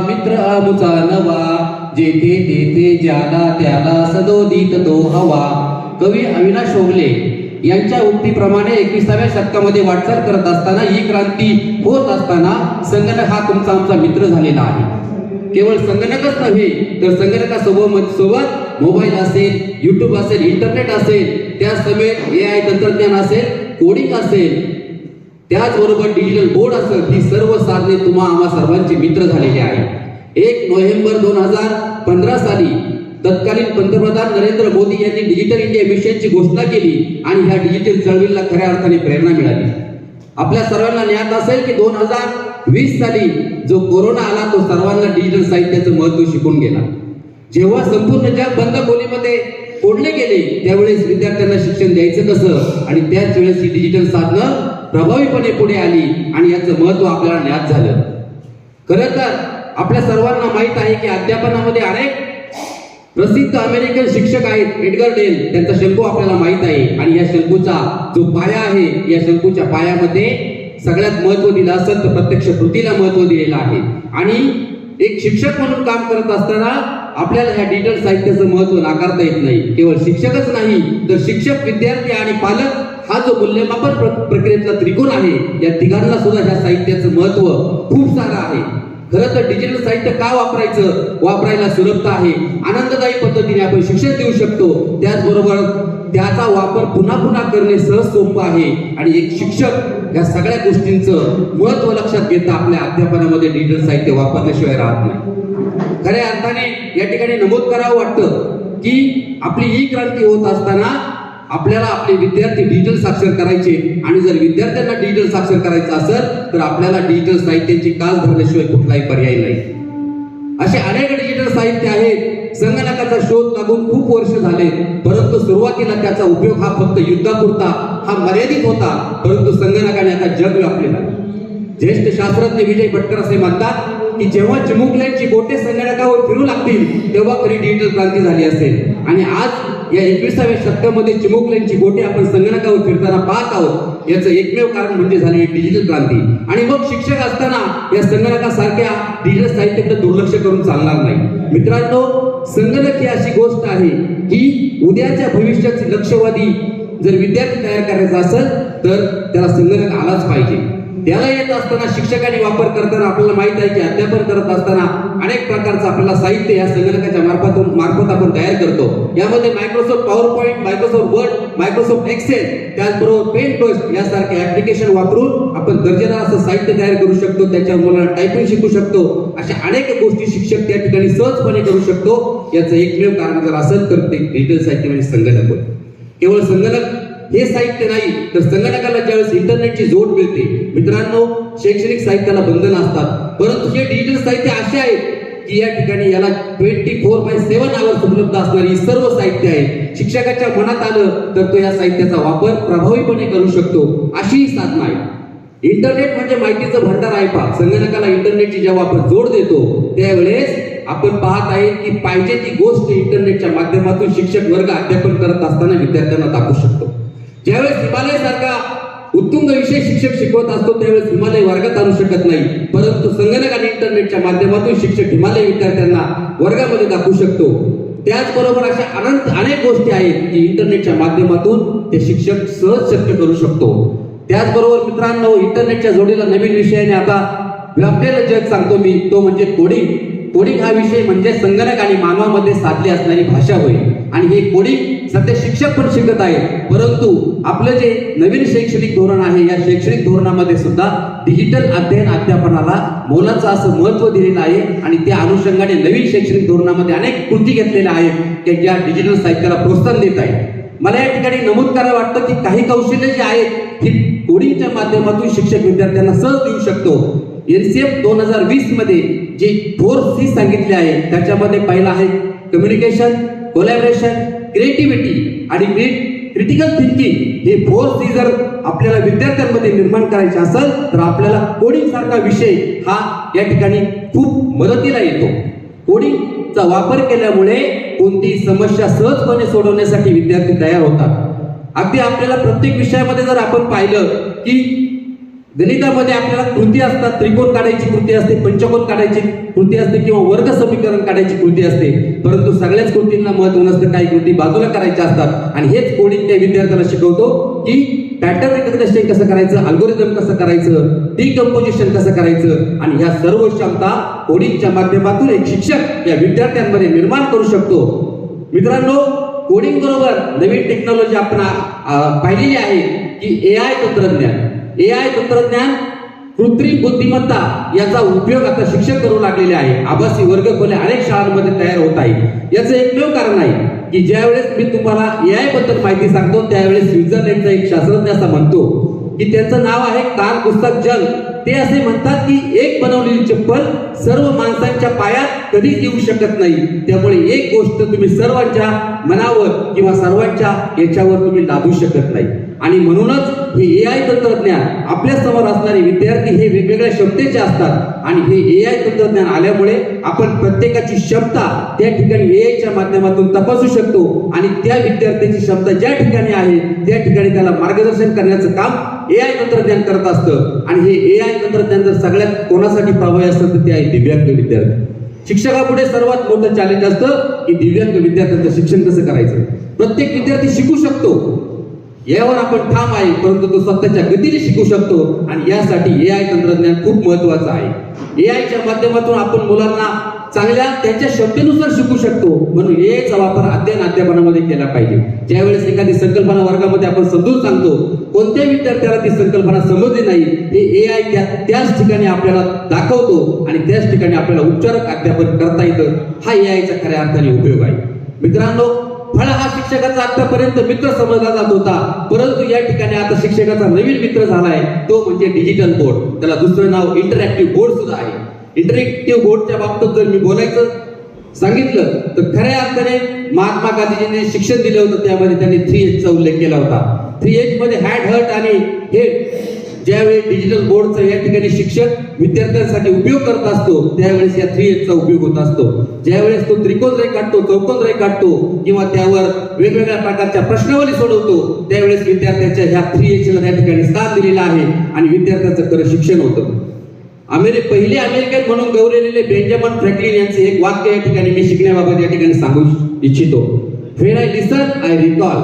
मित्र आमुचा नवा जेथे तेथे ज्याला त्याला सदोदित तो हवा. कवी अविनाश ओगले यांच्या उक्तीप्रमाणे एकविसाव्या शतकामध्ये वाटचाल करत असताना ही क्रांती होत असताना संगणक हा तुमचा आमचा मित्र झालेला आहे. केवळ संगणकच नव्हे तर संगणकासोबत सोबत मोबाईल असेल युट्यूब असेल इंटरनेट असेल त्या समेत ए आय तंत्रज्ञान असेल कोडिंग असेल त्याचबरोबर डिजिटल बोर्ड असं ही सर्व साधने तुम्हा आम्हा सर्वांचे मित्र झालेले आहे एक नोव्हेंबर दोन हजार पंधरा साली तत्कालीन पंतप्रधान नरेंद्र मोदी यांनी डिजिटल इंडिया मिशनची घोषणा केली आणि ह्या डिजिटल चळवळीला खऱ्या अर्थाने प्रेरणा मिळाली. आपल्या सर्वांना ज्ञात असेल की दोन हजार वीस साली जो कोरोना आला तो सर्वांना डिजिटल साहित्याचं महत्त्व शिकून गेला. जेव्हा संपूर्ण जग बंद खोलीमध्ये फोडले गेले त्यावेळेस विद्यार्थ्यांना शिक्षण द्यायचं कसं? आणि त्याच वेळेस ही डिजिटल साधनं प्रभावीपणे पुढे आली आणि याचं महत्त्व आपल्याला ज्ञात झालं. खरं तर आपल्या सर्वांना माहीत आहे की अध्यापनामध्ये अनेक प्रसिद्ध अमेरिकन शिक्षक आहेत एडगर डेल. त्यांचा शंकू आपल्याला माहीत आहे. आणि या शंकूचा जो पाया आहे या शंकूच्या पायामध्ये सगळ्यात महत्त्व दिलं असत तर प्रत्यक्ष कृतीला महत्त्व दिलेलं आहे. आणि एक शिक्षक म्हणून काम करत असताना आपल्याला ह्या डिजिटल साहित्याचं महत्त्व नाकारता येत नाही. केवळ शिक्षकच नाही तर शिक्षक विद्यार्थी आणि पालक हा जो मूल्यमापन प्र- प्रक्रियेतला त्रिकोण आहे या तिघांना सुद्धा ह्या साहित्याचं महत्त्व खूप सारं आहे. खरं तर डिजिटल साहित्य का वापरायचं? वापरायला सुलभता आहे. आनंददायी पद्धतीने आपण शिक्षण देऊ शकतो. त्याचबरोबर त्याचा वापर पुन्हा पुन्हा करणे सहज सोपं आहे. आणि एक शिक्षक या सगळ्या गोष्टींचं महत्त्व लक्षात घेता आपल्या अध्यापनामध्ये डिजिटल साहित्य वापरल्याशिवाय राहत नाही. खऱ्या अर्थाने या ठिकाणी नमूद करावं वाटतं की आपली ही क्रांती होत असताना आपल्याला आपले विद्यार्थी डिजिटल साक्षर करायचे आणि जर विद्यार्थ्यांना डिजिटल साक्षर करायचं असेल तर आपल्याला डिजिटल साहित्याची कास धरल्याशिवाय कुठलाही पर्याय नाही. असे अनेक डिजिटल साहित्य आहेत. संगणकाचा शोध लागून खूप वर्ष झाले. परंतु सुरुवातीला त्याचा उपयोग हा फक्त युद्धापुरता हा मर्यादित होता. परंतु संगणकाने आता जग व्यापलेला ज्येष्ठ शास्त्रज्ञ विजय भटकर असे म्हणतात की जेव्हा चिमुकल्यांची बोटे संगणकावर फिरू लागतील तेव्हा खरी डिजिटल क्रांती झाली असेल. आणि आज या एकविसाव्या शतकामध्ये चिमुकल्यांची बोटे आपण संगणकावर फिरताना पाहत आहोत. याचं एकमेव कारण म्हणजे झाली डिजिटल क्रांती. आणि मग शिक्षक असताना या संगणकासारख्या डिजिटल साहित्याकडे दुर्लक्ष करून चालणार नाही. मित्रांनो संगणक ही अशी गोष्ट आहे की उद्याच्या भविष्याचे लक्षवादी जर विद्यार्थी तयार करायचा असेल तर त्याला संगणक आलाच पाहिजे. त्याला येत असताना शिक्षकांनी वापर करताना आपल्याला माहीत आहे की अध्यापन करत असताना अनेक प्रकारचं आपल्याला साहित्य या संगणकाच्या मार्फतून मार्फत आपण तयार करतो. यामध्ये Microsoft PowerPoint Microsoft Word Microsoft Excel त्याचबरोबर पेन टोस्ट यासारखे ऍप्लिकेशन वापरून आपण दर्जेदार असं साहित्य तयार करू शकतो. त्याच्या मुलांना टायपिंग शिकू शकतो. अशा अनेक गोष्टी शिक्षक त्या ठिकाणी सहजपणे करू शकतो. याचं एकमेव कारण जर असेल तर ते डिजिटल साहित्य म्हणजे संगणक केवळ संगणक हे साहित्य नाही तर संगणकाला ज्यावेळेस इंटरनेटची जोड मिळते मित्रांनो शैक्षणिक साहित्याला बंधन असतात. परंतु हे डिजिटल साहित्य असे आहे की या ठिकाणी याला twenty four by seven hours उपलब्ध असणारी सर्व साहित्य आहे. शिक्षकाच्या मनात आलं तर तो या साहित्याचा वापर प्रभावीपणे करू शकतो अशी ही साधना आहे इंटरनेट म्हणजे माहितीचं भंडार आहे पहा. संगणकाला इंटरनेटची जेव्हा आपण जोड देतो त्यावेळेस आपण पाहत आहे की पाहिजे ती गोष्ट इंटरनेटच्या माध्यमातून शिक्षक वर्ग अध्यापन करत असताना विद्यार्थ्यांना दाखवू शकतो. ज्यावेळेस हिमालय सारखा उत्तुंग विषय शिक्षक शिकवत असतो त्यावेळेस हिमालय वर्गात आणू शकत नाही. परंतु संगणक आणि इंटरनेटच्या माध्यमातून शिक्षक हिमालय विद्यार्थ्यांना वर्गामध्ये दाखवू शकतो. त्याचबरोबर अशा अनंत अनेक गोष्टी आहेत की इंटरनेटच्या माध्यमातून ते शिक्षक सहज शक्य करू शकतो. त्याचबरोबर मित्रांनो इंटरनेटच्या जोडीला नवीन विषयाने आता व्यापलेलं जग सांगतो मी तो म्हणजे कोडिंग. कोडिंग हा विषय म्हणजे संगणक आणि मानवामध्ये साधली असणारी भाषा होईल आणि हे कोडिंग सध्या शिक्षक पण शिकत आहेत. परंतु आपलं जे नवीन शैक्षणिक धोरण आहे या शैक्षणिक धोरणामध्ये सुद्धा डिजिटल अध्ययन अध्यापनाला मोलाचं असं महत्त्व दिलेलं आहे आणि त्या अनुषंगाने नवीन शैक्षणिक धोरणामध्ये अनेक कृती घेतलेल्या आहेत की ज्या डिजिटल साहित्याला प्रोत्साहन देत आहे मला या ठिकाणी नमूद करायला वाटतं की काही कौशल्य जे आहेत ही कोडिंगच्या माध्यमातून शिक्षक विद्यार्थ्यांना सहज देऊ शकतो. एनसीएफ दोन हजार वीसमध्ये जे फोर सी सांगितले आहे त्याच्यामध्ये पहिला आहे कम्युनिकेशन कोलॅबरेशन क्रिएटिव्हिटी आणि क्रिटिकल थिंकिंग हे फोर सी जर आपल्याला विद्यार्थ्यांमध्ये निर्माण करायचे असेल तर आपल्याला कोडिंग सारखा विषय हा या ठिकाणी खूप मदतीला येतो. कोडिंगचा वापर केल्यामुळे कोणती समस्या सहजपणे सोडवण्यासाठी विद्यार्थी तयार होतात. अगदी आपल्याला प्रत्येक विषयामध्ये जर आपण पाहिलं की गणितामध्ये आपल्याला कृती असतात त्रिकोण काढायची कृती असते पंचकोन काढायची कृती असते किंवा वर्ग समीकरण काढायची कृती असते. परंतु सगळ्याच कृतींना महत्त्व नसतं काही कृती बाजूला करायच्या असतात. आणि हेच कोडिंग त्या विद्यार्थ्याला शिकवतो की पॅटर्न रिकग्नेशन कसं करायचं अल्गोरिदम कसं करायचं डिकम्पोजिशन कसं करायचं आणि ह्या सर्व क्षमता कोडिंगच्या माध्यमातून एक शिक्षक या विद्यार्थ्यांमध्ये निर्माण करू शकतो. मित्रांनो कोडिंग बरोबर नवीन टेक्नॉलॉजी आपण पाहिलेली आहे की ए आय तंत्रज्ञान. ए आय तंत्रज्ञान कृत्रिम बुद्धिमत्ता याचा उपयोग आता शिक्षक करू लागलेले आहे. आभासी वर्ग खोले अनेक शाळांमध्ये तयार होत आहे. याचं एकमेव कारण आहे की ज्यावेळेस मी तुम्हाला ए आयबद्दल माहिती सांगतो त्यावेळेस स्वित्झर्लंडचा एक शास्त्रज्ञ असा म्हणतो की त्यांचं नाव आहे कार्ल पुस्तक जल ते असे म्हणतात की एक बनवलेली चप्पल सर्व माणसांच्या पायात कधीच येऊ शकत नाही. त्यामुळे एक गोष्ट तुम्ही सर्वांच्या मनावर किंवा सर्वांच्या याच्यावर तुम्ही लादू शकत नाही. आणि म्हणूनच हे ए आय तंत्रज्ञान आपल्यासमोर असणारे विद्यार्थी हे वेगवेगळ्या क्षमतेचे असतात. आणि हे ए आय तंत्रज्ञान आल्यामुळे आपण प्रत्येकाची क्षमता त्या ठिकाणी ए आयच्या माध्यमातून तपासू शकतो. आणि त्या विद्यार्थ्याची क्षमता ज्या ठिकाणी आहे त्या ठिकाणी त्याला मार्गदर्शन करण्याचं काम ए आय तंत्रज्ञान करत असतं. आणि हे ए आय तंत्रज्ञान जर सगळ्यात कोणासाठी प्रभावी असतं तर ते आहे दिव्यांग विद्यार्थी. शिक्षकापुढे सर्वात मोठं चॅलेंज असतं की दिव्यांग विद्यार्थ्यांचं शिक्षण कसं करायचं? प्रत्येक विद्यार्थी शिकू शकतो. यावर आपण ठाम आहे परंतु तो स्वतःच्या गतीने शिकू शकतो आणि यासाठी ए आय तंत्रज्ञान खूप महत्वाचं आहे. ए आयच्या माध्यमातून आपण मुलांना चांगल्या त्यांच्या क्षमतेनुसार शिकू शकतो. म्हणून ए आयचा वापर अध्ययन अध्यापनामध्ये केला पाहिजे. ज्यावेळेस एखादी संकल्पना वर्गामध्ये आपण समजून सांगतो कोणत्या विद्यार्थ्याला ती संकल्पना समजली नाही हे ए आय त्या त्याच ठिकाणी आपल्याला दाखवतो आणि त्याच ठिकाणी आपल्याला उपचारक अध्यापन करता येतं. हा ए आयचा खऱ्या अर्थाने उपयोग आहे. मित्रांनो फळ हा शिक्षकाचा आतापर्यंत मित्र समजला जात होता. परंतु या ठिकाणी आता शिक्षकाचा नवीन मित्र झालाय. तो म्हणजे डिजिटल बोर्ड त्याला दुसरं नाव इंटरॅक्टिव्ह बोर्ड सुद्धा आहे. इंटरॅक्टिव्ह बोर्डच्या बाबतीत जर मी बोलायचं सांगितलं तर खऱ्या अर्थाने महात्मा गांधीजींनी शिक्षण दिलं होतं. त्यामध्ये त्यांनी थ्री एचचा उल्लेख केला होता. थ्री एच मध्ये हॅड हर्ट आणि हेड ज्यावेळी डिजिटल बोर्डचा या ठिकाणी शिक्षक विद्यार्थ्यांसाठी उपयोग करत असतो त्यावेळेस या थ्री एचचा उपयोग होत असतो. ज्यावेळेस तो त्रिकोण रेख काढतो चौकोन रेख काढतो किंवा त्यावर वेगवेगळ्या प्रकारच्या प्रश्नावली सोडवतो त्यावेळेस विद्यार्थ्यांच्या ह्या थ्री एचला त्या ठिकाणी स्थान दिलेला आहे आणि विद्यार्थ्याचं खरं शिक्षण होतं. अमेरि पहिले अमेरिकन म्हणून गौरवलेले बेंजामिन फ्रँकलिन यांचे एक वाक्य या ठिकाणी मी शिकण्याबाबत या ठिकाणी सांगू इच्छितो. When I listen I recall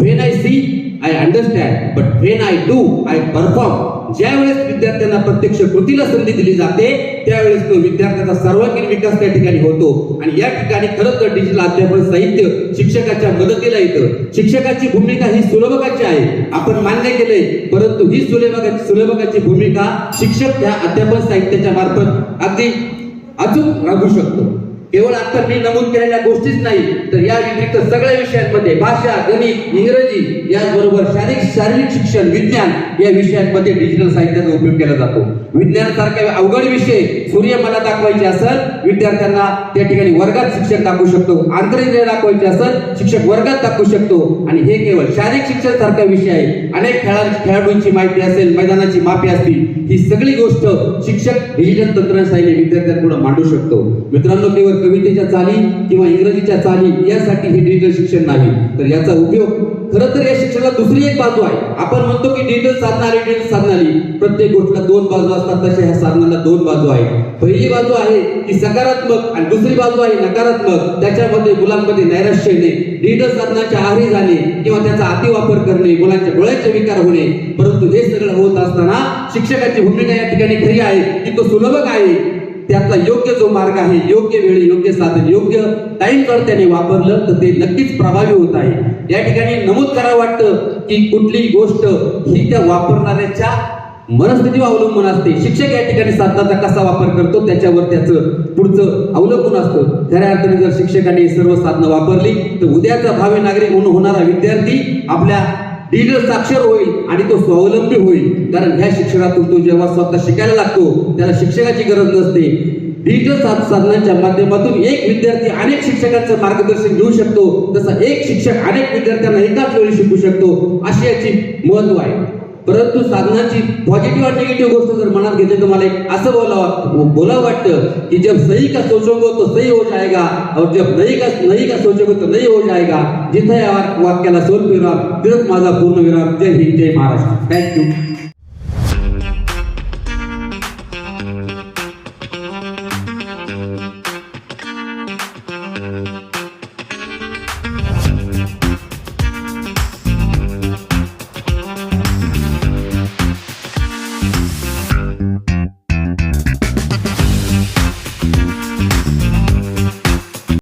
when I see I understand but when I do I perform ज्यावेळेस विद्यार्थ्यांना प्रत्यक्ष कृतीला संधी दिली जाते त्यावेळेस तो विद्यार्थ्याचा सर्वांगीण विकास त्या ठिकाणी होतो. आणि या ठिकाणी खरंच तर डिजिटल अध्यापन साहित्य शिक्षकाच्या मदतीला येतं. शिक्षकाची भूमिका ही सुलभकाची आहे. आपण मान्य केलंय परंतु ही सुलभकाची सुलभकाची भूमिका शिक्षक त्या अध्यापन साहित्याच्या मार्फत अगदी अचूक राबू शकतो. केवळ आता मी नमूद केलेल्या गोष्टीच नाही तर या व्यतिरिक्त सगळ्या विषयांमध्ये भाषा गणित इंग्रजी याचबरोबर शारीरिक शारीरिक शिक्षण विज्ञान या विषयांमध्ये डिजिटल साहित्याचा उपयोग केला जातो. विज्ञानासारखे अवघड विषय सूर्य मला दाखवायचे असेल विद्यार्थ्यांना त्या ठिकाणी वर्गात शिक्षक दाखवू शकतो आंतरिक दाखवायचे असेल शिक्षक वर्गात दाखवू शकतो. आणि हे केवळ शारीरिक शिक्षण सारखा विषय आहे. अनेक खेळा खेळाडूंची माहिती असेल मैदानाची मापी असतील ही सगळी गोष्ट शिक्षक डिजिटल तंत्रज्ञाने विद्यार्थ्यांपुढे मांडू शकतो. मित्रांनो केवळ कवितेच्या चाली किंवा इंग्रजीच्या चाली यासाठी हे डिजिटल शिक्षण नाही. तर याचा उपयोग खरं तर या शिक्षणाला दुसरी एक बाजू आहे. आपण म्हणतो की डिजिटल साधना आली डिजिटल प्रत्येक गोष्टीला दोन बाजू असतात तसे ह्या साधनाला दोन बाजू आहे पहिली बाजू आहे की सकारात्मक आणि दुसरी बाजू आहे नकारात्मक. त्याच्यामध्ये मुलांमध्ये नैराश्य येणे डिजिटल साधनाच्या आहारी जाणे किंवा त्याचा अतिवापर करणे मुलांच्या डोळ्याचे विकार होणे. परंतु हे सगळं होत असताना शिक्षकाची भूमिका या ठिकाणी खरी आहे की तो सुलभक आहे. त्यातला योग्य जो मार्ग आहे योग्य वेळी योग्य साधन योग्य टाईम जर त्याने वापरलं तर ते नक्कीच प्रभावी होत आहे. या ठिकाणी नमूद करावं वाटतं की कुठलीही गोष्ट ही त्या वापरणाऱ्याच्या मनस्थितीवर अवलंबून असते. शिक्षक या ठिकाणी साधनाचा कसा वापर करतो त्याच्यावर त्याचं पुढचं अवलंबून असतं. खऱ्या अर्थाने जर शिक्षकांनी सर्व साधनं वापरली तर उद्याचा भावी नागरिक म्हणून होणारा विद्यार्थी आपल्या डिजिटल साक्षर होईल आणि तो स्वावलंबी होईल. कारण ह्या शिक्षणातून तो जेव्हा स्वतः शिकायला लागतो त्याला शिक्षकाची गरज नसते. डिजिटल साध साधनांच्या माध्यमातून एक विद्यार्थी अनेक शिक्षकांचं मार्गदर्शन घेऊ शकतो. तसा एक शिक्षक अनेक विद्यार्थ्यांना एकाच वेळी शिकू शकतो. अशी याची महत्त्व आहे. परंतु साधनाची पॉझिटिव्ह आणि निगेटिव्ह गोष्ट जर मनात घेतली तुम्हाला एक असं बोलावं बोलावं वाटतं की जब सही का सोचोगे तो सही हो जाएगा और जब नहीं का नहीं का सोचोगे तो नहीं हो जाएगा. जिथे या वाक्याला सोल विराम तिथंच माझा पूर्ण विराम जय हिंद जय महाराष्ट्र. Thank you